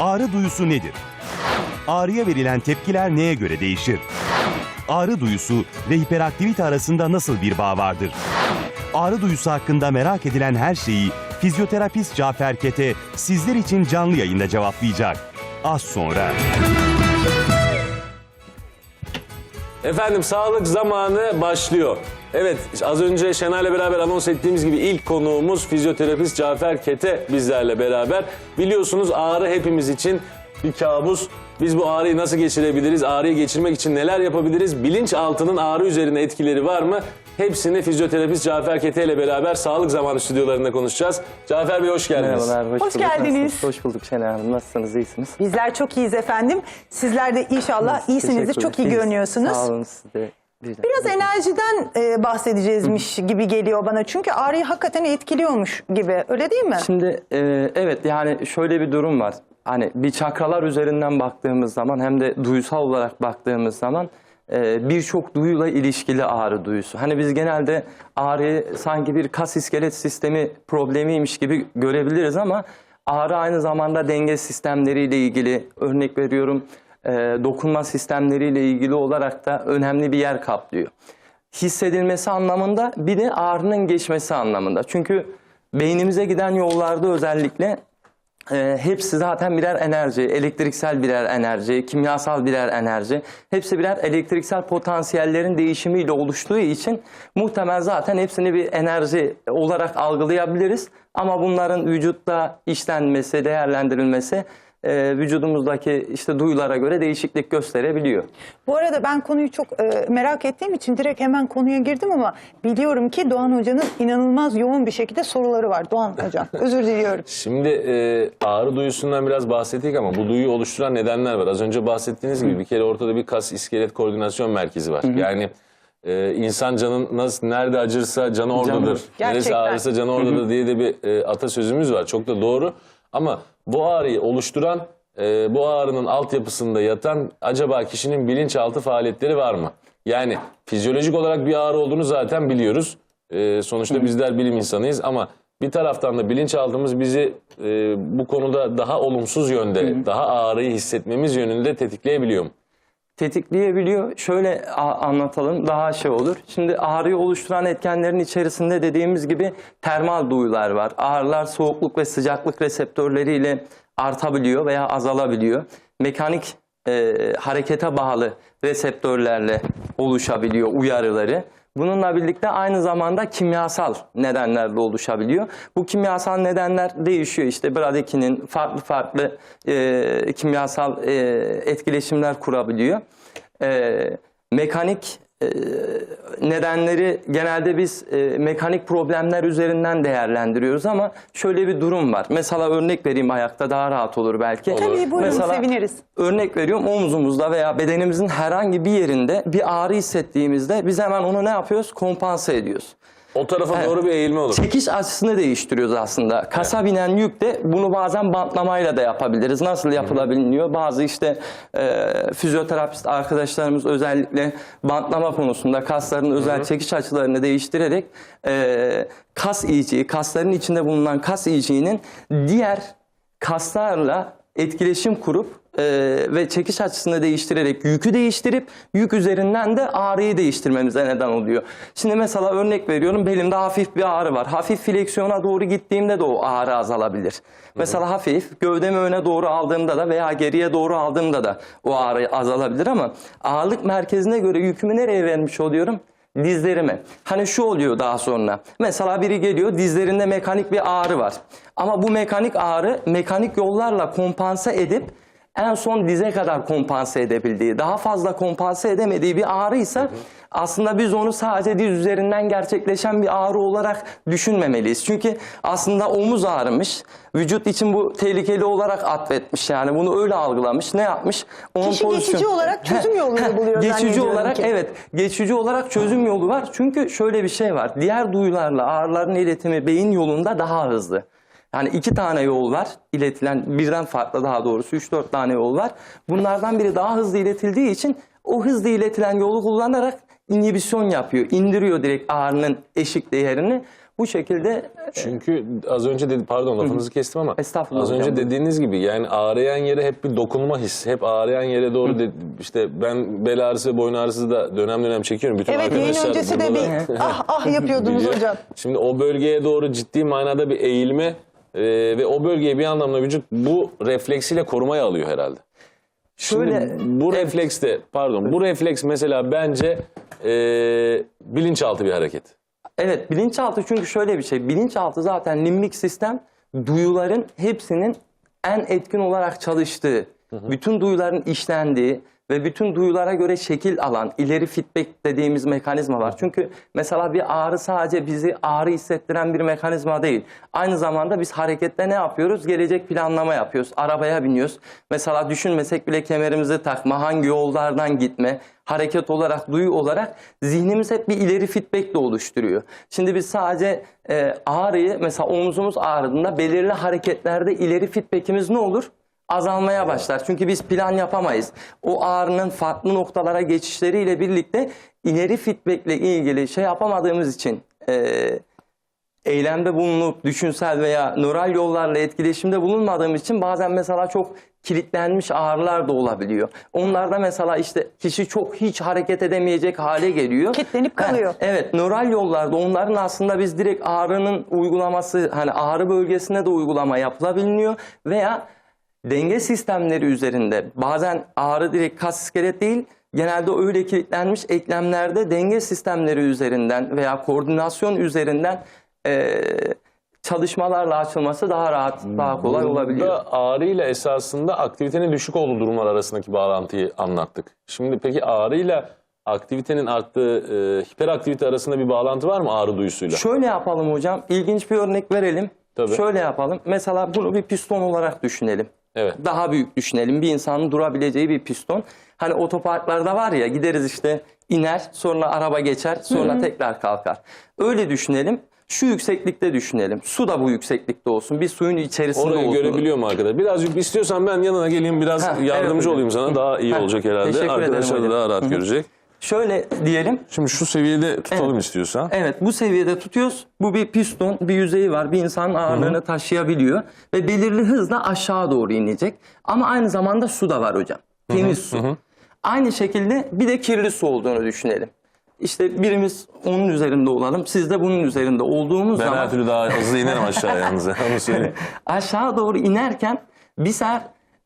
Ağrı duyusu nedir? Ağrıya verilen tepkiler neye göre değişir? Ağrı duyusu ve hiperaktivite arasında nasıl bir bağ vardır? Ağrı duyusu hakkında merak edilen her şeyi fizyoterapist Cafer Kete sizler için canlı yayında cevaplayacak. Az sonra. Efendim sağlık zamanı başlıyor. Evet az önce Şenay'la beraber anons ettiğimiz gibi ilk konuğumuz fizyoterapist Cafer Kete bizlerle beraber. Biliyorsunuz ağrı hepimiz için bir kabus. Biz bu ağrıyı nasıl geçirebiliriz? Ağrıyı geçirmek için neler yapabiliriz? Bilinçaltının ağrı üzerine etkileri var mı? Hepsini fizyoterapist Cafer Kete ile beraber sağlık zamanı stüdyolarında konuşacağız. Cafer Bey hoş geldiniz. Merhabalar, hoş, Hoş bulduk. geldiniz. Nasılsınız? Hoş bulduk Şenay Hanım. Nasılsınız, iyisiniz? Bizler çok iyiyiz efendim. Sizler de inşallah iyisinizdir. Teşekkür Çok iyi görünüyorsunuz. Sağ olun siz de. Biraz enerjiden e, bahsedeceğizmiş gibi geliyor bana. Çünkü ağrıyı hakikaten etkiliyormuş gibi. Öyle değil mi? Şimdi e, evet yani şöyle bir durum var. Hani bir çakralar üzerinden baktığımız zaman hem de duysal olarak baktığımız zaman e, birçok duyuyla ilişkili ağrı duyusu. Hani biz genelde ağrıyı sanki bir kas iskelet sistemi problemiymiş gibi görebiliriz ama ağrı aynı zamanda denge sistemleriyle ilgili örnek veriyorum e, dokunma sistemleriyle ilgili olarak da önemli bir yer kaplıyor hissedilmesi anlamında bir de ağrının geçmesi anlamında. Çünkü beynimize giden yollarda özellikle e, hepsi zaten birer enerji, elektriksel birer enerji, kimyasal birer enerji. Hepsi birer elektriksel potansiyellerin değişimiyle oluştuğu için muhtemel zaten hepsini bir enerji olarak algılayabiliriz. Ama bunların vücutta işlenmesi, değerlendirilmesi e, vücudumuzdaki işte duyulara göre değişiklik gösterebiliyor. Bu arada ben konuyu çok e, merak ettiğim için direkt hemen konuya girdim ama biliyorum ki Doğan Hoca'nın inanılmaz yoğun bir şekilde soruları var. Doğan Hocam özür diliyorum. Şimdi e, ağrı duyusundan biraz bahsettik ama bu duyuyu oluşturan nedenler var. Az önce bahsettiğiniz gibi bir kere ortada bir kas iskelet koordinasyon merkezi var. Yani e, insan canın nasıl nerede acırsa canı oradadır. Neresi Gerçekten. ağrırsa canı oradadır diye de bir e, atasözümüz var. Çok da doğru. Ama bu ağrıyı oluşturan e, bu ağrının altyapısında yatan acaba kişinin bilinçaltı faaliyetleri var mı? Yani fizyolojik olarak bir ağrı olduğunu zaten biliyoruz. E, sonuçta bizler bilim insanıyız ama bir taraftan da bilinçaltımız bizi e, bu konuda daha olumsuz yönde, daha ağrıyı hissetmemiz yönünde tetikleyebiliyor mu? Tetikleyebiliyor. Şöyle anlatalım daha şey olur. Şimdi ağrıyı oluşturan etkenlerin içerisinde dediğimiz gibi termal duyular var. Ağrılar soğukluk ve sıcaklık reseptörleriyle artabiliyor veya azalabiliyor. Mekanik e, harekete bağlı reseptörlerle oluşabiliyor uyarıları. Bununla birlikte aynı zamanda kimyasal nedenlerle oluşabiliyor. Bu kimyasal nedenler değişiyor. İşte bradikinin farklı farklı e, kimyasal e, etkileşimler kurabiliyor. E, mekanik nedenleri genelde biz e, mekanik problemler üzerinden değerlendiriyoruz ama şöyle bir durum var. Mesela örnek vereyim ayakta daha rahat olur belki. Tabii buyurun Mesela- seviniriz. Örnek veriyorum omzumuzda veya bedenimizin herhangi bir yerinde bir ağrı hissettiğimizde biz hemen onu ne yapıyoruz? Kompanse ediyoruz. O tarafa doğru bir eğilme olur. Çekiş açısını değiştiriyoruz aslında. Kasa binen yük de bunu bazen bantlamayla da yapabiliriz. Nasıl yapılabiliyor? Bazı işte e, fizyoterapist arkadaşlarımız özellikle bantlama konusunda kasların özel çekiş açılarını değiştirerek e, kas iyiciği, kasların içinde bulunan kas iyiciğinin diğer kaslarla etkileşim kurup e, ve çekiş açısını değiştirerek yükü değiştirip yük üzerinden de ağrıyı değiştirmemize neden oluyor. Şimdi mesela örnek veriyorum belimde hafif bir ağrı var. Hafif fleksiyona doğru gittiğimde de o ağrı azalabilir. Mesela hafif gövdemi öne doğru aldığımda da veya geriye doğru aldığımda da o ağrı azalabilir ama ağırlık merkezine göre yükümü nereye vermiş oluyorum? dizlerime. Hani şu oluyor daha sonra. Mesela biri geliyor dizlerinde mekanik bir ağrı var. Ama bu mekanik ağrı mekanik yollarla kompanse edip en son dize kadar kompanse edebildiği, daha fazla kompanse edemediği bir ağrıysa aslında biz onu sadece diz üzerinden gerçekleşen bir ağrı olarak düşünmemeliyiz. Çünkü aslında omuz ağrımış. Vücut için bu tehlikeli olarak atfetmiş yani bunu öyle algılamış. Ne yapmış? Onun Kişi geçici olarak çözüm yolunu buluyor Geçici olarak ki. evet geçici olarak çözüm yolu var. Çünkü şöyle bir şey var. Diğer duyularla ağrıların iletimi beyin yolunda daha hızlı. Yani iki tane yol var iletilen birden farklı daha doğrusu 3-4 tane yol var. Bunlardan biri daha hızlı iletildiği için o hızlı iletilen yolu kullanarak inhibisyon yapıyor. indiriyor direkt ağrının eşik değerini. Bu şekilde Çünkü az önce dedi pardon lafınızı kestim ama Estağfurullah az önce hocam, dediğiniz gibi yani ağrıyan yere hep bir dokunma hissi. Hep ağrıyan yere doğru de- işte ben bel ağrısı boyun ağrısı da dönem dönem çekiyorum. Bütün Evet yayın arkadaşlar öncesi de burada bir ah ah yapıyordunuz biliyor. hocam. Şimdi o bölgeye doğru ciddi manada bir eğilme e, ve o bölgeyi bir anlamda vücut bu refleksiyle korumaya alıyor herhalde. Şimdi Şöyle- bu refleks de pardon bu refleks mesela bence e, bilinçaltı bir hareket. Evet bilinçaltı çünkü şöyle bir şey. Bilinçaltı zaten limbik sistem duyuların hepsinin en etkin olarak çalıştığı, bütün duyuların işlendiği ve bütün duyulara göre şekil alan ileri feedback dediğimiz mekanizma var. Çünkü mesela bir ağrı sadece bizi ağrı hissettiren bir mekanizma değil. Aynı zamanda biz harekette ne yapıyoruz? Gelecek planlama yapıyoruz. Arabaya biniyoruz. Mesela düşünmesek bile kemerimizi takma, hangi yollardan gitme, hareket olarak, duyu olarak zihnimiz hep bir ileri feedback de oluşturuyor. Şimdi biz sadece e, ağrıyı mesela omzumuz ağrıdığında belirli hareketlerde ileri feedbackimiz ne olur? Azalmaya başlar. Çünkü biz plan yapamayız. O ağrının farklı noktalara geçişleriyle birlikte ileri feedback ile ilgili şey yapamadığımız için e, eylemde bulunup düşünsel veya nöral yollarla etkileşimde bulunmadığım için bazen mesela çok kilitlenmiş ağrılar da olabiliyor. Onlarda mesela işte kişi çok hiç hareket edemeyecek hale geliyor. Kitlenip kalıyor. Heh, evet nöral yollarda onların aslında biz direkt ağrının uygulaması hani ağrı bölgesine de uygulama yapılabiliyor veya denge sistemleri üzerinde bazen ağrı direkt kas iskelet değil genelde öyle kilitlenmiş eklemlerde denge sistemleri üzerinden veya koordinasyon üzerinden eee, çalışmalarla açılması daha rahat, daha kolay olabiliyor. Burada ağrıyla esasında aktivitenin düşük olduğu durumlar arasındaki bağlantıyı anlattık. Şimdi peki ağrıyla aktivitenin arttığı e, hiperaktivite arasında bir bağlantı var mı ağrı duyusuyla? Şöyle yapalım hocam. İlginç bir örnek verelim. Tabii. Şöyle yapalım. Mesela bunu bir piston olarak düşünelim. Evet. Daha büyük düşünelim. Bir insanın durabileceği bir piston. Hani otoparklarda var ya gideriz işte iner sonra araba geçer sonra tekrar kalkar. Öyle düşünelim. Şu yükseklikte düşünelim. Su da bu yükseklikte olsun. Bir suyun içerisinde Orayı olsun. görebiliyor mu arkadaş? Birazcık istiyorsan ben yanına geleyim biraz Ha, evet yardımcı hocam. olayım sana. Daha iyi Ha, olacak herhalde. Arkadaşlar da daha rahat görecek. Şöyle diyelim. Şimdi şu seviyede tutalım istiyorsan. Evet bu seviyede tutuyoruz. Bu bir piston, bir yüzeyi var. Bir insanın ağırlığını taşıyabiliyor. Ve belirli hızla aşağı doğru inecek. Ama aynı zamanda su da var hocam. Temiz su. Aynı şekilde bir de kirli su olduğunu düşünelim. İşte birimiz onun üzerinde olalım. Siz de bunun üzerinde olduğumuz Ben zaman her türlü daha hızlı inerim aşağıya yalnız. Onu söyleyeyim. aşağı doğru inerken bir sefer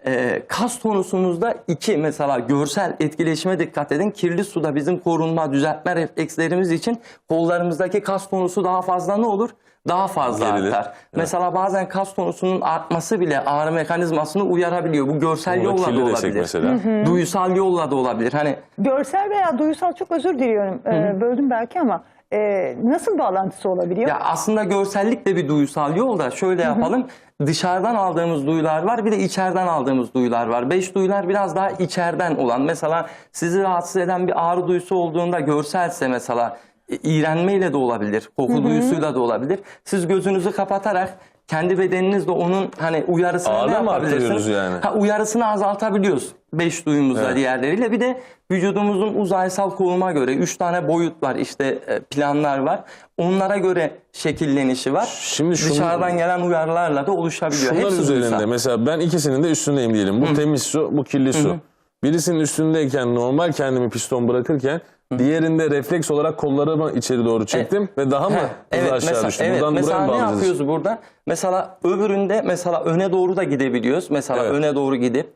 e, kas tonusumuzda iki mesela görsel etkileşime dikkat edin. Kirli suda bizim korunma, düzeltme reflekslerimiz için kollarımızdaki kas tonusu daha fazla ne olur? Daha fazla Gerilir. artar. Mesela bazen kas tonusunun artması bile ağrı mekanizmasını uyarabiliyor. Bu görsel Burada yolla da olabilir. mesela. Duysal yolla da olabilir. Hani Görsel veya duysal çok özür diliyorum. Ee, böldüm belki ama e, nasıl bağlantısı olabiliyor? Ya aslında görsellik de bir duysal yol da şöyle yapalım. Dışarıdan aldığımız duyular var bir de içeriden aldığımız duyular var. Beş duyular biraz daha içeriden olan. Mesela sizi rahatsız eden bir ağrı duyusu olduğunda görselse mesela e, iğrenmeyle de olabilir. Koku duyusuyla da olabilir. Siz gözünüzü kapatarak kendi bedeninizle onun hani uyarısını Ağırlığı ne mı yapabilirsiniz? arttırıyoruz yani? Ha, uyarısını azaltabiliyoruz. Beş duyumuzla Evet. diğerleriyle. Bir de vücudumuzun uzaysal konuma göre üç tane boyut var işte e, planlar var. Onlara göre şekillenişi var. Şimdi şunu- Dışarıdan gelen uyarılarla da oluşabiliyor. Şunlar Hepsi üzerinde duysal. mesela ben ikisinin de üstündeyim diyelim. Bu temiz su, bu kirli su. Birisinin üstündeyken normal kendimi piston bırakırken diğerinde refleks olarak kollarımı içeri doğru çektim ve daha mı Heh, hızlı aşağı mesela, düştüm? evet, Buradan mesela buraya ne yapıyoruz burada? Mesela öbüründe mesela öne doğru da gidebiliyoruz. Mesela Evet. öne doğru gidip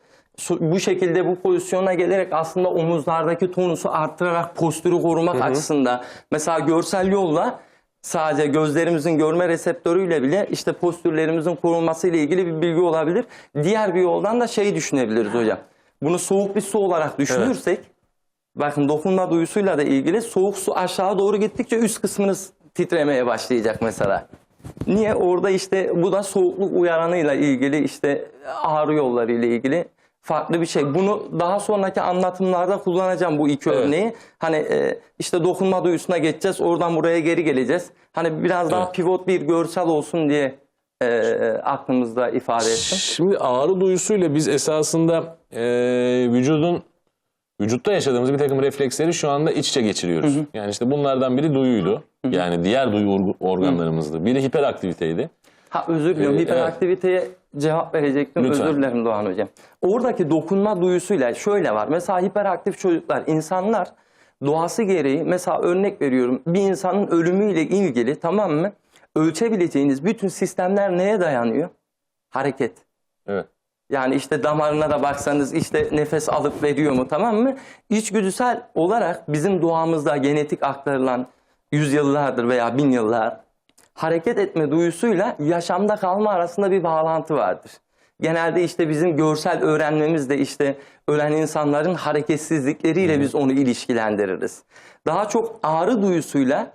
bu şekilde bu pozisyona gelerek aslında omuzlardaki tonusu arttırarak postürü korumak açısından mesela görsel yolla sadece gözlerimizin görme reseptörüyle bile işte postürlerimizin korunması ile ilgili bir bilgi olabilir. Diğer bir yoldan da şey düşünebiliriz hocam. Bunu soğuk bir su olarak düşünürsek bakın dokunma duyusuyla da ilgili soğuk su aşağı doğru gittikçe üst kısmınız titremeye başlayacak mesela. Niye? Orada işte bu da soğukluk uyaranıyla ilgili işte ağrı yolları ile ilgili farklı bir şey. Bunu daha sonraki anlatımlarda kullanacağım bu iki Evet. örneği. Hani e, işte dokunma duyusuna geçeceğiz. Oradan buraya geri geleceğiz. Hani biraz daha Evet. pivot bir görsel olsun diye e, aklımızda ifade ettim. Şimdi ağrı duyusuyla biz esasında e, vücudun vücutta yaşadığımız bir takım refleksleri şu anda iç içe geçiriyoruz. Yani işte bunlardan biri duyuydu. Yani diğer duyu org- organlarımızdı. Biri hiperaktiviteydi. Ha özür diliyorum. Ee, Hiperaktiviteye cevap verecektim. Lütfen. Özür dilerim Doğan Hocam. Oradaki dokunma duyusuyla şöyle var. Mesela hiperaktif çocuklar, insanlar doğası gereği mesela örnek veriyorum bir insanın ölümüyle ilgili tamam mı? Ölçebileceğiniz bütün sistemler neye dayanıyor? Hareket. Evet. Yani işte damarına da baksanız işte nefes alıp veriyor mu tamam mı? İçgüdüsel olarak bizim doğamızda genetik aktarılan yüzyıllardır veya bin yıllar hareket etme duyusuyla yaşamda kalma arasında bir bağlantı vardır. Genelde işte bizim görsel öğrenmemiz de işte ölen insanların hareketsizlikleriyle biz onu ilişkilendiririz. Daha çok ağrı duyusuyla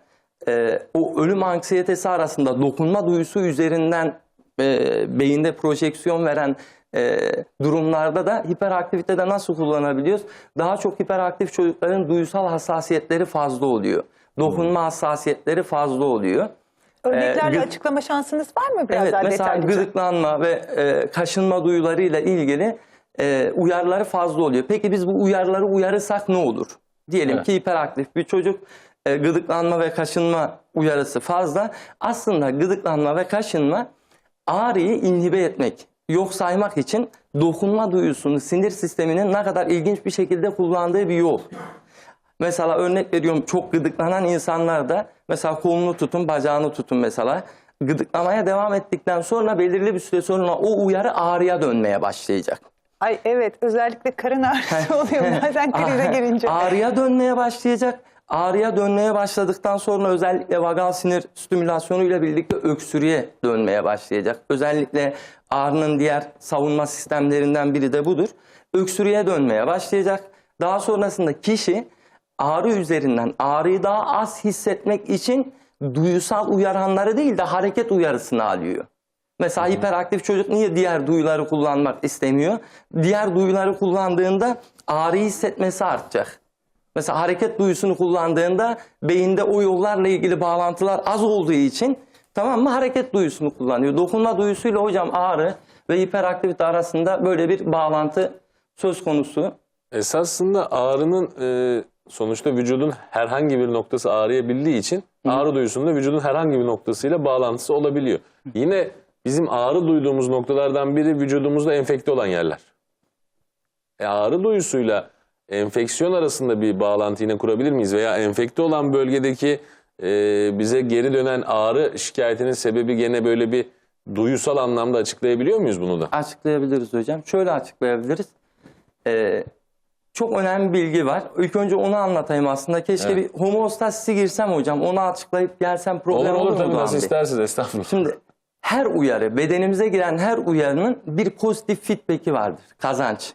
e, o ölüm anksiyetesi arasında dokunma duyusu üzerinden e, beyinde projeksiyon veren e, durumlarda da hiperaktivitede nasıl kullanabiliyoruz? Daha çok hiperaktif çocukların duysal hassasiyetleri fazla oluyor. Dokunma hassasiyetleri fazla oluyor. Örneklerle gı- açıklama şansınız var mı biraz Evet daha mesela detaylıca? gıdıklanma ve e, kaşınma duyularıyla ilgili e, uyarıları fazla oluyor. Peki biz bu uyarıları uyarırsak ne olur? Diyelim Evet. ki hiperaktif bir çocuk e, gıdıklanma ve kaşınma uyarısı fazla. Aslında gıdıklanma ve kaşınma ağrıyı inhibe etmek, yok saymak için dokunma duyusunu sinir sisteminin ne kadar ilginç bir şekilde kullandığı bir yol. Mesela örnek veriyorum çok gıdıklanan insanlarda mesela kolunu tutun, bacağını tutun mesela. Gıdıklamaya devam ettikten sonra belirli bir süre sonra o uyarı ağrıya dönmeye başlayacak. Ay evet özellikle karın ağrısı oluyor bazen krize girince. Ağrıya dönmeye başlayacak. Ağrıya dönmeye başladıktan sonra özellikle vagal sinir stimülasyonu ile birlikte öksürüğe dönmeye başlayacak. Özellikle ağrının diğer savunma sistemlerinden biri de budur. Öksürüğe dönmeye başlayacak. Daha sonrasında kişi ağrı üzerinden ağrıyı daha az hissetmek için duyusal uyaranları değil de hareket uyarısını alıyor. Mesela hiperaktif çocuk niye diğer duyuları kullanmak istemiyor? Diğer duyuları kullandığında ağrıyı hissetmesi artacak. Mesela hareket duyusunu kullandığında beyinde o yollarla ilgili bağlantılar az olduğu için tamam mı hareket duyusunu kullanıyor. Dokunma duyusuyla hocam ağrı ve hiperaktivite arasında böyle bir bağlantı söz konusu. Esasında ağrının e, sonuçta vücudun herhangi bir noktası ağrıyabildiği için ağrı duyusunda vücudun herhangi bir noktasıyla bağlantısı olabiliyor. Yine bizim ağrı duyduğumuz noktalardan biri vücudumuzda enfekte olan yerler. E, ağrı duyusuyla enfeksiyon arasında bir bağlantı yine kurabilir miyiz? Veya enfekte olan bölgedeki e, bize geri dönen ağrı şikayetinin sebebi gene böyle bir duyusal anlamda açıklayabiliyor muyuz bunu da? Açıklayabiliriz hocam. Şöyle açıklayabiliriz. Ee, çok önemli bilgi var. İlk önce onu anlatayım aslında. Keşke Evet. bir homeostasisi girsem hocam. Onu açıklayıp gelsem problem Olur olur, tabii nasıl isterseniz estağfurullah. Şimdi her uyarı, bedenimize giren her uyarının bir pozitif feedback'i vardır. Kazanç.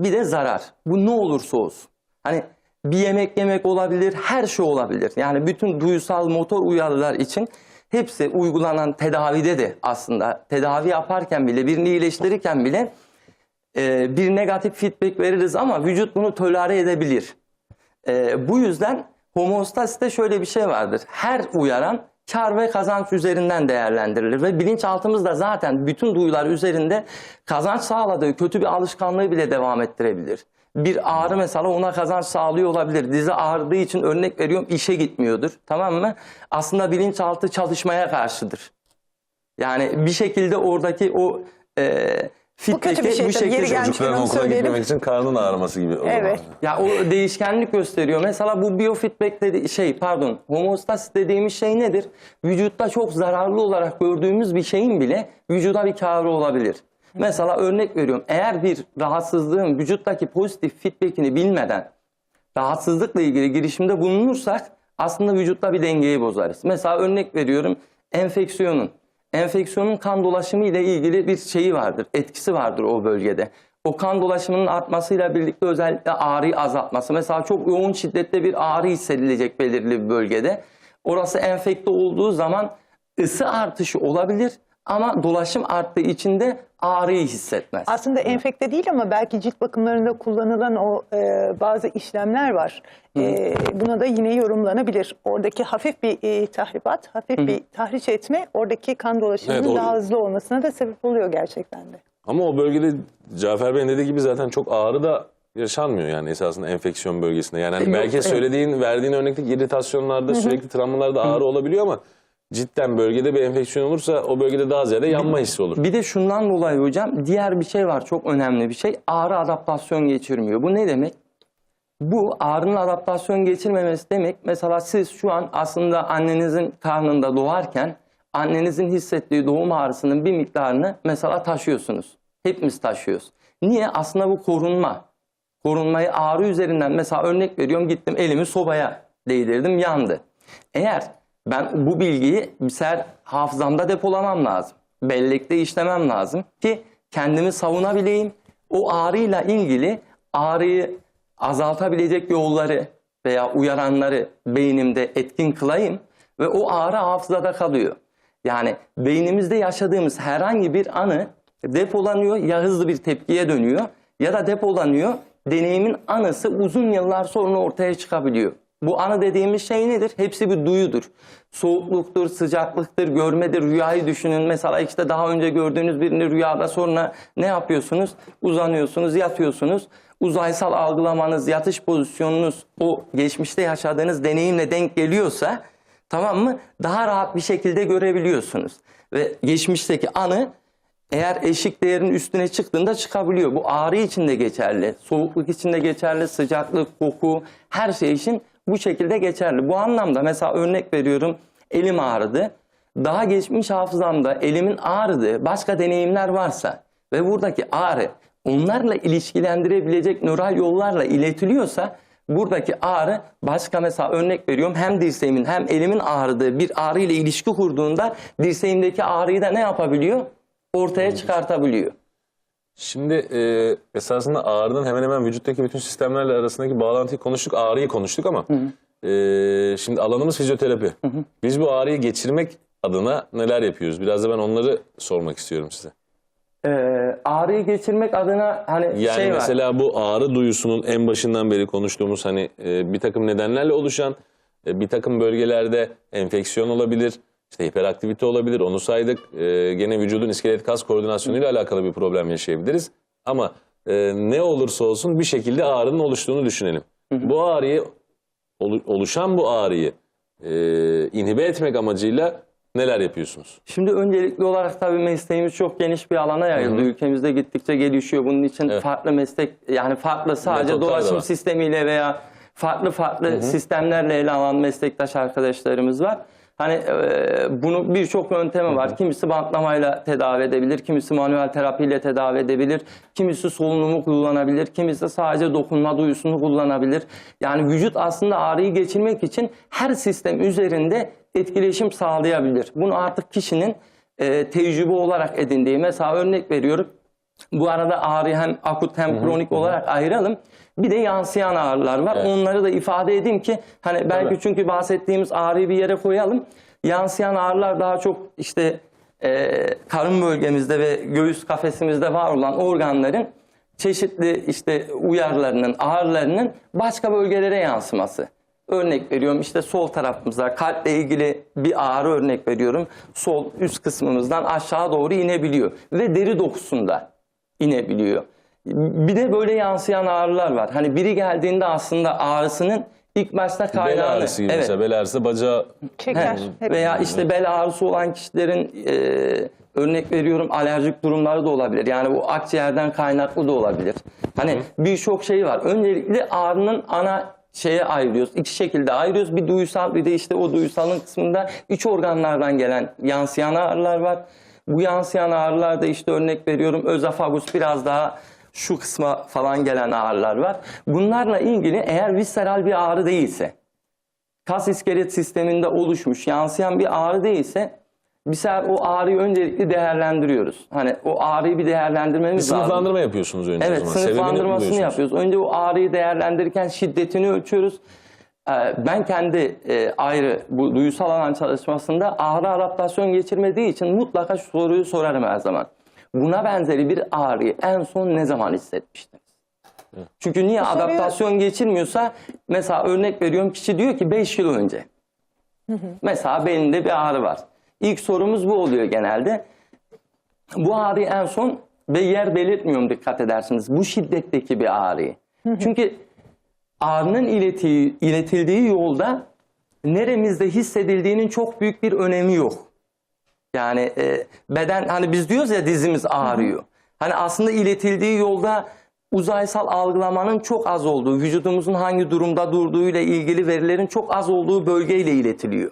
Bir de zarar. Bu ne olursa olsun. Hani bir yemek yemek olabilir, her şey olabilir. Yani bütün duysal motor uyarılar için hepsi uygulanan tedavide de aslında tedavi yaparken bile, birini iyileştirirken bile e, bir negatif feedback veririz ama vücut bunu tolere edebilir. E, bu yüzden homeostasiste şöyle bir şey vardır. Her uyaran kar ve kazanç üzerinden değerlendirilir ve bilinçaltımız da zaten bütün duyular üzerinde kazanç sağladığı kötü bir alışkanlığı bile devam ettirebilir. Bir ağrı mesela ona kazanç sağlıyor olabilir. Dizi ağrıdığı için örnek veriyorum işe gitmiyordur. Tamam mı? Aslında bilinçaltı çalışmaya karşıdır. Yani bir şekilde oradaki o e, Bu kötü bir şey tabii. Yeri şekilde gelmişken Çocukların onu okula söyleyelim. gitmemek için karnın ağrıması gibi. o Evet. zaman. ya o değişkenlik gösteriyor. Mesela bu biofeedback dedi şey pardon homeostasis dediğimiz şey nedir? Vücutta çok zararlı olarak gördüğümüz bir şeyin bile vücuda bir karı olabilir. Mesela örnek veriyorum. Eğer bir rahatsızlığın vücuttaki pozitif feedbackini bilmeden rahatsızlıkla ilgili girişimde bulunursak aslında vücutta bir dengeyi bozarız. Mesela örnek veriyorum enfeksiyonun. Enfeksiyonun kan dolaşımı ile ilgili bir şeyi vardır, etkisi vardır o bölgede. O kan dolaşımının artmasıyla birlikte özellikle ağrıyı azaltması. Mesela çok yoğun şiddette bir ağrı hissedilecek belirli bir bölgede. Orası enfekte olduğu zaman ısı artışı olabilir ama dolaşım arttığı için de ağrıyı hissetmez. Aslında enfekte değil ama belki cilt bakımlarında kullanılan o e, bazı işlemler var. E, buna da yine yorumlanabilir. Oradaki hafif bir e, tahribat, hafif bir tahriş etme oradaki kan dolaşımının Evet, o- daha hızlı olmasına da sebep oluyor gerçekten de. Ama o bölgede Cafer Bey'in dediği gibi zaten çok ağrı da yaşanmıyor yani esasında enfeksiyon bölgesinde. Yani hani Yok, belki evet. söylediğin, verdiğin örnekteki irritasyonlarda, sürekli travmalarda ağrı olabiliyor ama cidden bölgede bir enfeksiyon olursa o bölgede daha ziyade yanma hissi olur. Bir de şundan dolayı hocam diğer bir şey var çok önemli bir şey. Ağrı adaptasyon geçirmiyor. Bu ne demek? Bu ağrının adaptasyon geçirmemesi demek mesela siz şu an aslında annenizin karnında doğarken annenizin hissettiği doğum ağrısının bir miktarını mesela taşıyorsunuz. Hepimiz taşıyoruz. Niye? Aslında bu korunma. Korunmayı ağrı üzerinden mesela örnek veriyorum gittim elimi sobaya değdirdim yandı. Eğer ben bu bilgiyi bir sefer hafızamda depolamam lazım. Bellekte işlemem lazım ki kendimi savunabileyim. O ağrıyla ilgili ağrıyı azaltabilecek yolları veya uyaranları beynimde etkin kılayım ve o ağrı hafızada kalıyor. Yani beynimizde yaşadığımız herhangi bir anı depolanıyor ya hızlı bir tepkiye dönüyor ya da depolanıyor deneyimin anısı uzun yıllar sonra ortaya çıkabiliyor. Bu anı dediğimiz şey nedir? Hepsi bir duyudur. Soğukluktur, sıcaklıktır, görmedir, rüyayı düşünün. Mesela işte daha önce gördüğünüz birini rüyada sonra ne yapıyorsunuz? Uzanıyorsunuz, yatıyorsunuz. Uzaysal algılamanız, yatış pozisyonunuz o geçmişte yaşadığınız deneyimle denk geliyorsa tamam mı? Daha rahat bir şekilde görebiliyorsunuz. Ve geçmişteki anı eğer eşik değerinin üstüne çıktığında çıkabiliyor. Bu ağrı için de geçerli, soğukluk için de geçerli, sıcaklık, koku her şey için bu şekilde geçerli. Bu anlamda mesela örnek veriyorum elim ağrıdı. Daha geçmiş hafızamda elimin ağrıdığı başka deneyimler varsa ve buradaki ağrı onlarla ilişkilendirebilecek nöral yollarla iletiliyorsa buradaki ağrı başka mesela örnek veriyorum hem dirseğimin hem elimin ağrıdığı bir ağrı ile ilişki kurduğunda dirseğimdeki ağrıyı da ne yapabiliyor? Ortaya çıkartabiliyor. Şimdi e, esasında ağrının hemen hemen vücuttaki bütün sistemlerle arasındaki bağlantıyı konuştuk, ağrıyı konuştuk ama e, şimdi alanımız fizyoterapi. Biz bu ağrıyı geçirmek adına neler yapıyoruz? Biraz da ben onları sormak istiyorum size. Ee, ağrıyı geçirmek adına hani Yani şey var. mesela bu ağrı duyusunun en başından beri konuştuğumuz hani e, bir takım nedenlerle oluşan e, bir takım bölgelerde enfeksiyon olabilir, işte hiperaktivite olabilir. Onu saydık. E, gene vücudun iskelet kas koordinasyonuyla alakalı bir problem yaşayabiliriz. Ama e, ne olursa olsun bir şekilde ağrının oluştuğunu düşünelim. Bu ağrıyı olu- oluşan bu ağrıyı e, inhibe etmek amacıyla neler yapıyorsunuz? Şimdi öncelikli olarak tabii mesleğimiz çok geniş bir alana yayıldı. Ülkemizde gittikçe gelişiyor. Bunun için Evet. farklı meslek yani farklı sadece Metotlar dolaşım sistemiyle veya farklı farklı sistemlerle ele alan meslektaş arkadaşlarımız var. Hani e, bunu birçok yöntemi var. Kimisi bantlamayla tedavi edebilir, kimisi manuel terapiyle tedavi edebilir, kimisi solunumu kullanabilir, kimisi sadece dokunma duyusunu kullanabilir. Yani vücut aslında ağrıyı geçirmek için her sistem üzerinde etkileşim sağlayabilir. Bunu artık kişinin e, tecrübe olarak edindiği. Mesela örnek veriyorum. Bu arada ağrı hem akut hem kronik olarak ayıralım. Bir de yansıyan ağrılar var. Evet. Onları da ifade edeyim ki hani belki Tabii. çünkü bahsettiğimiz ağrıyı bir yere koyalım. Yansıyan ağrılar daha çok işte e, karın bölgemizde ve göğüs kafesimizde var olan organların çeşitli işte uyarılarının, ağrılarının başka bölgelere yansıması. Örnek veriyorum işte sol tarafımızda kalple ilgili bir ağrı örnek veriyorum. Sol üst kısmımızdan aşağı doğru inebiliyor ve deri dokusunda inebiliyor. Bir de böyle yansıyan ağrılar var. Hani biri geldiğinde aslında ağrısının ilk başta kaynağını Bel ağrısı gibi evet, mesela bel ağrısı bacağı Çeker. He, veya işte bel ağrısı olan kişilerin e, örnek veriyorum alerjik durumları da olabilir. Yani bu akciğerden kaynaklı da olabilir. Hani birçok şey var. Öncelikle ağrının ana şeye ayırıyoruz. İki şekilde ayırıyoruz. Bir duysal bir de işte o duysalın kısmında iç organlardan gelen yansıyan ağrılar var. Bu yansıyan ağrılarda işte örnek veriyorum özafagus biraz daha şu kısma falan gelen ağrılar var. Bunlarla ilgili eğer visceral bir ağrı değilse kas iskelet sisteminde oluşmuş yansıyan bir ağrı değilse bir sefer o ağrıyı öncelikle değerlendiriyoruz. Hani o ağrıyı bir değerlendirmemiz lazım. sınıflandırma yapıyorsunuz önce o Evet zaman. Sınıflandırmasını yapıyoruz. Önce o ağrıyı değerlendirirken şiddetini ölçüyoruz. Ee, Ben kendi e, ayrı bu duyusal alan çalışmasında ağrı adaptasyon geçirmediği için mutlaka şu soruyu sorarım her zaman. Buna benzeri bir ağrıyı en son ne zaman hissetmiştiniz? Çünkü niye adaptasyon geçirmiyorsa mesela örnek veriyorum kişi diyor ki 5 yıl önce. Mesela belinde bir ağrı var. İlk sorumuz bu oluyor genelde. Bu ağrıyı en son ve yer belirtmiyorum dikkat edersiniz. Bu şiddetteki bir ağrıyı. Çünkü ağrının ileti, iletildiği yolda neremizde hissedildiğinin çok büyük bir önemi yok. Yani e, beden hani biz diyoruz ya dizimiz ağrıyor. Hani aslında iletildiği yolda uzaysal algılamanın çok az olduğu, vücudumuzun hangi durumda durduğu ile ilgili verilerin çok az olduğu bölgeyle iletiliyor.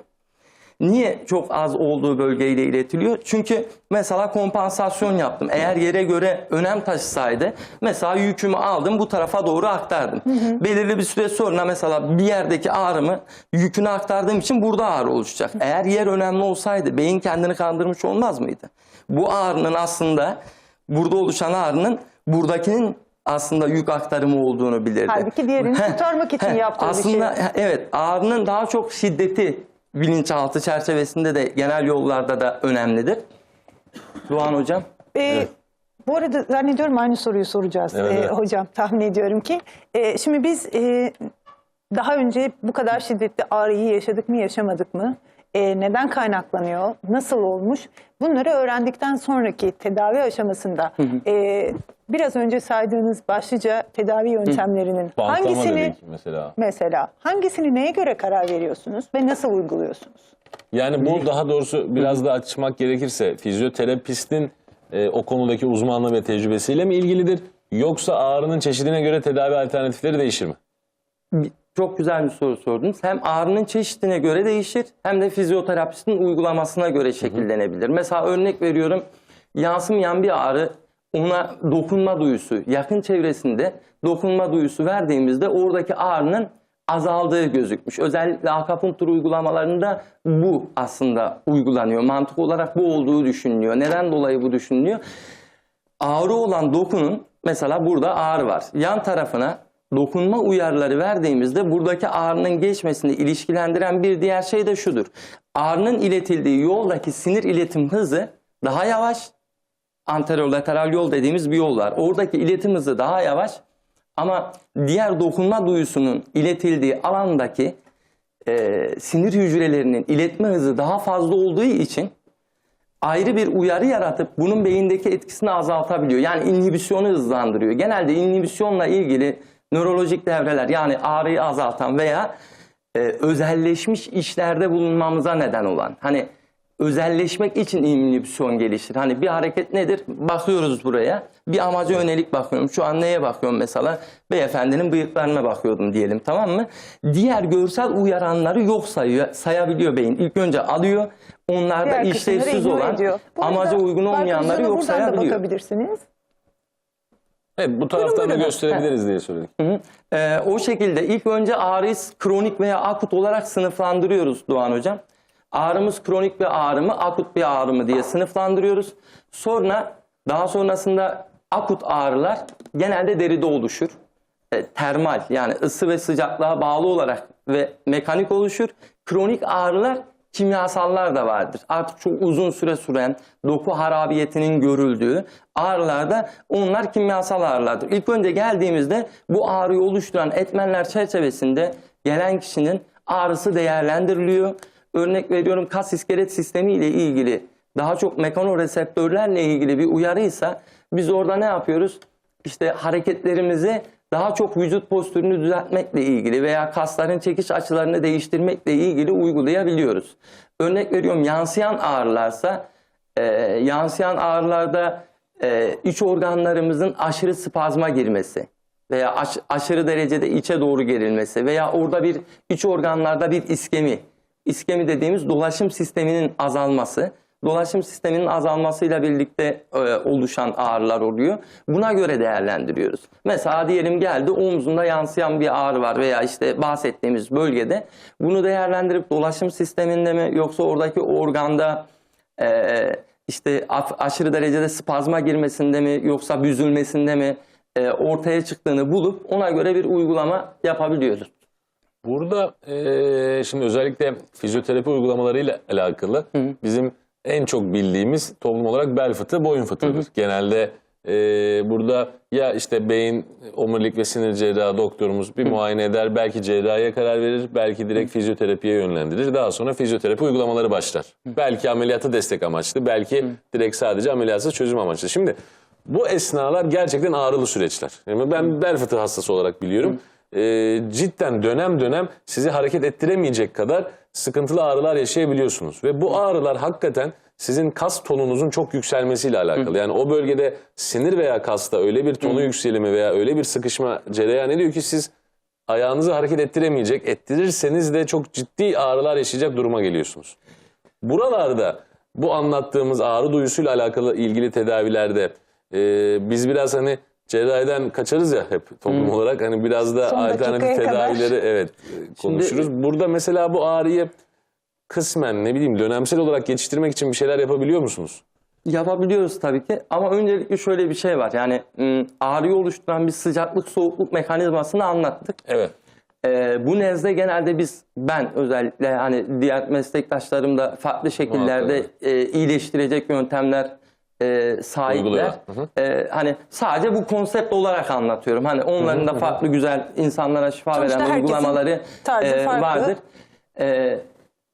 Niye çok az olduğu bölgeyle iletiliyor? Çünkü mesela kompansasyon yaptım. Eğer yere göre önem taşısaydı mesela yükümü aldım bu tarafa doğru aktardım. Belirli bir süre sonra mesela bir yerdeki ağrımı yükünü aktardığım için burada ağrı oluşacak. Eğer yer önemli olsaydı beyin kendini kandırmış olmaz mıydı? Bu ağrının aslında burada oluşan ağrının buradakinin aslında yük aktarımı olduğunu bilirdi. Halbuki diğerini kurtarmak için yaptığı bir şey. Aslında evet ağrının daha çok şiddeti bilinçaltı çerçevesinde de genel yollarda da önemlidir. Doğan hocam. Ee, Bu arada zannediyorum aynı soruyu soracağız Evet, ee, evet. hocam. Tahmin ediyorum ki. Ee, şimdi biz e, daha önce bu kadar şiddetli ağrıyı yaşadık mı yaşamadık mı? Ee, neden kaynaklanıyor? Nasıl olmuş? Bunları öğrendikten sonraki tedavi aşamasında e, biraz önce saydığınız başlıca tedavi yöntemlerinin Bantlama hangisini mesela. mesela hangisini neye göre karar veriyorsunuz ve nasıl uyguluyorsunuz? Yani bu daha doğrusu biraz da açmak gerekirse fizyoterapistin e, o konudaki uzmanlığı ve tecrübesiyle mi ilgilidir? Yoksa ağrının çeşidine göre tedavi alternatifleri değişir mi? Çok güzel bir soru sordunuz. Hem ağrının çeşidine göre değişir hem de fizyoterapistin uygulamasına göre şekillenebilir. Mesela örnek veriyorum yansımayan bir ağrı ona dokunma duyusu yakın çevresinde dokunma duyusu verdiğimizde oradaki ağrının azaldığı gözükmüş. Özellikle akupunktur uygulamalarında bu aslında uygulanıyor. Mantık olarak bu olduğu düşünülüyor. Neden dolayı bu düşünülüyor? ağrı olan dokunun mesela burada ağrı var. Yan tarafına dokunma uyarıları verdiğimizde buradaki ağrının geçmesini ilişkilendiren bir diğer şey de şudur. Ağrının iletildiği yoldaki sinir iletim hızı daha yavaş. Anterolateral yol dediğimiz bir yol var. Oradaki iletim hızı daha yavaş. Ama diğer dokunma duyusunun iletildiği alandaki e, sinir hücrelerinin iletme hızı daha fazla olduğu için ayrı bir uyarı yaratıp bunun beyindeki etkisini azaltabiliyor. Yani inhibisyonu hızlandırıyor. Genelde inhibisyonla ilgili nörolojik devreler yani ağrıyı azaltan veya e, özelleşmiş işlerde bulunmamıza neden olan. Hani özelleşmek için inhibisyon gelişir. Hani bir hareket nedir? Bakıyoruz buraya. Bir amaca yönelik bakıyorum. Şu an neye bakıyorum mesela? Beyefendinin bıyıklarına bakıyordum diyelim tamam mı? Diğer görsel uyaranları yok sayıyor, sayabiliyor beyin. İlk önce alıyor. Diğer kısımları işlevsiz olan, amaca uygun olmayanları yok da sayabiliyor. bakabilirsiniz. Evet bu taraftan da buyurun. gösterebiliriz diye söyledik. Ee, o şekilde ilk önce ağrıyı kronik veya akut olarak sınıflandırıyoruz Doğan Hocam. Ağrımız kronik bir ağrı mı, akut bir ağrı mı diye sınıflandırıyoruz. Sonra daha sonrasında akut ağrılar genelde deride oluşur. E, termal yani ısı ve sıcaklığa bağlı olarak ve mekanik oluşur. Kronik ağrılar kimyasallar da vardır. Artık çok uzun süre süren doku harabiyetinin görüldüğü ağrılarda onlar kimyasal ağrılardır. İlk önce geldiğimizde bu ağrıyı oluşturan etmenler çerçevesinde gelen kişinin ağrısı değerlendiriliyor. Örnek veriyorum kas iskelet sistemi ile ilgili daha çok mekanoreseptörlerle ilgili bir uyarıysa biz orada ne yapıyoruz? İşte hareketlerimizi daha çok vücut postürünü düzeltmekle ilgili veya kasların çekiş açılarını değiştirmekle ilgili uygulayabiliyoruz. Örnek veriyorum yansıyan ağrılarsa e, yansıyan ağrılarda e, iç organlarımızın aşırı spazma girmesi veya aş- aşırı derecede içe doğru gerilmesi veya orada bir iç organlarda bir iskemi, iskemi dediğimiz dolaşım sisteminin azalması, dolaşım sisteminin azalmasıyla birlikte e, oluşan ağrılar oluyor. Buna göre değerlendiriyoruz. Mesela diyelim geldi omzunda yansıyan bir ağrı var veya işte bahsettiğimiz bölgede bunu değerlendirip dolaşım sisteminde mi yoksa oradaki organda e, işte aşırı derecede spazma girmesinde mi yoksa büzülmesinde mi e, ortaya çıktığını bulup ona göre bir uygulama yapabiliyoruz. Burada eee, şimdi özellikle fizyoterapi uygulamalarıyla alakalı bizim en çok bildiğimiz toplum olarak bel fıtığı, boyun fıtığıdır. Genelde eee, burada ya işte beyin, omurilik ve sinir cerrahı doktorumuz bir muayene eder, belki cerrahiye karar verir, belki direkt fizyoterapiye yönlendirir. Daha sonra fizyoterapi uygulamaları başlar. Belki ameliyata destek amaçlı, belki direkt sadece ameliyatsız çözüm amaçlı. Şimdi Bu esnalar gerçekten ağrılı süreçler. Yani ben bel fıtığı hastası olarak biliyorum. Ee, cidden dönem dönem sizi hareket ettiremeyecek kadar sıkıntılı ağrılar yaşayabiliyorsunuz. Ve bu ağrılar hakikaten sizin kas tonunuzun çok yükselmesiyle alakalı. Yani o bölgede sinir veya kasta öyle bir tonu yükselimi veya öyle bir sıkışma cereyan ediyor ki siz ayağınızı hareket ettiremeyecek, ettirirseniz de çok ciddi ağrılar yaşayacak duruma geliyorsunuz. Buralarda bu anlattığımız ağrı duyusuyla alakalı ilgili tedavilerde e, biz biraz hani cerrahiden kaçarız ya hep toplum olarak hani biraz da Son alternatif dakikaya kadar. tedavileri evet konuşuruz. Burada mesela bu ağrıyı kısmen ne bileyim dönemsel olarak geçiştirmek için bir şeyler yapabiliyor musunuz? Yapabiliyoruz tabii ki ama öncelikle şöyle bir şey var. Yani ağrıyı oluşturan bir sıcaklık soğukluk mekanizmasını anlattık. Evet. Ee, bu nezle genelde biz ben özellikle hani diğer meslektaşlarım da farklı şekillerde e, iyileştirecek yöntemler e, sahipler. Hı E, hani sadece bu konsept olarak anlatıyorum. Hani onların da farklı güzel insanlara şifa Sonuçta veren uygulamaları e, vardır. E,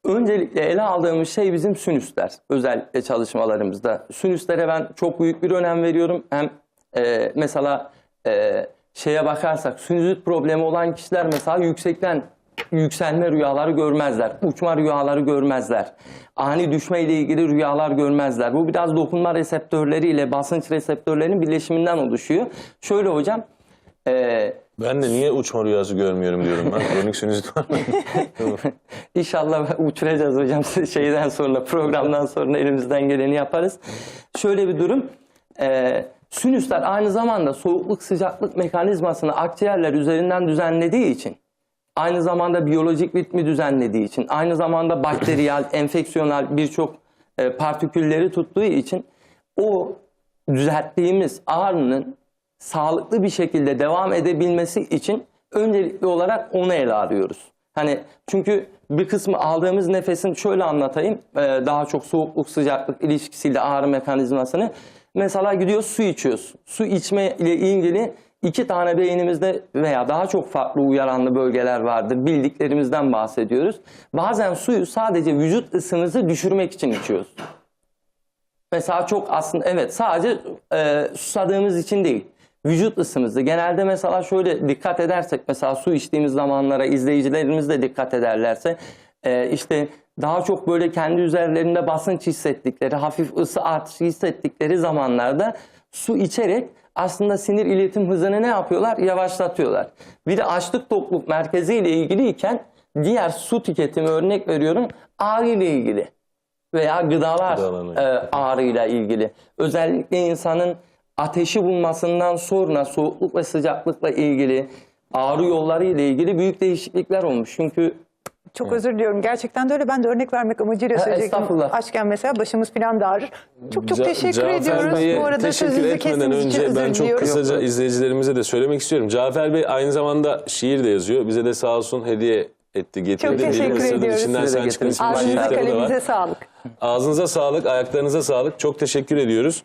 öncelikle ele aldığımız şey bizim sinüsler. Özellikle çalışmalarımızda. Sinüslere ben çok büyük bir önem veriyorum. Hem e, mesela e, şeye bakarsak sinüzit problemi olan kişiler mesela yüksekten yükselme rüyaları görmezler. Uçma rüyaları görmezler. Ani düşme ile ilgili rüyalar görmezler. Bu biraz dokunma reseptörleri ile basınç reseptörlerinin birleşiminden oluşuyor. Şöyle hocam e, Ben de niye uçma rüyası görmüyorum diyorum ben. Kronik sinüzit var mı? İnşallah uçuracağız hocam şeyden sonra programdan sonra elimizden geleni yaparız. Şöyle bir durum. E, sinüsler aynı zamanda soğukluk sıcaklık mekanizmasını akciğerler üzerinden düzenlediği için aynı zamanda biyolojik ritmi düzenlediği için aynı zamanda bakteriyel, enfeksiyonel birçok e, partikülleri tuttuğu için o düzelttiğimiz ağrının sağlıklı bir şekilde devam edebilmesi için öncelikli olarak onu ele alıyoruz. Hani çünkü bir kısmı aldığımız nefesin şöyle anlatayım e, daha çok soğukluk sıcaklık ilişkisiyle ağrı mekanizmasını. Mesela gidiyor su içiyoruz. Su içme ile ilgili iki tane beynimizde veya daha çok farklı uyaranlı bölgeler vardır. Bildiklerimizden bahsediyoruz. Bazen suyu sadece vücut ısınızı düşürmek için içiyoruz. Mesela çok aslında evet sadece e, susadığımız için değil. Vücut ısımızı. Genelde mesela şöyle dikkat edersek mesela su içtiğimiz zamanlara izleyicilerimiz de dikkat ederlerse e, işte daha çok böyle kendi üzerlerinde basınç hissettikleri, hafif ısı artışı hissettikleri zamanlarda su içerek aslında sinir iletim hızını ne yapıyorlar? Yavaşlatıyorlar. Bir de açlık tokluk merkezi ile ilgiliyken diğer su tüketimi örnek veriyorum ağrı ile ilgili veya gıdalar e, ağrıyla ilgili. Özellikle insanın ateşi bulmasından sonra soğukluk ve sıcaklıkla ilgili ağrı yolları ile ilgili büyük değişiklikler olmuş. Çünkü Çok özür diliyorum. Gerçekten de öyle. Ben de örnek vermek amacıyla söyleyecektim. Açken mesela başımız falan da ağrır. Çok çok Ca- teşekkür Cafer ediyoruz. Bey'e Bu arada sözünüzü için önce özür ben çok diliyorum. kısaca izleyicilerimize de söylemek istiyorum. Cafer Bey aynı zamanda şiir de yazıyor. Bize de sağ olsun hediye etti, getirdi. Çok teşekkür Sırrı ediyoruz. İçinden Sen Çıkın Ağzınıza kalemize sağlık. Ağzınıza sağlık, ayaklarınıza sağlık. Çok teşekkür ediyoruz.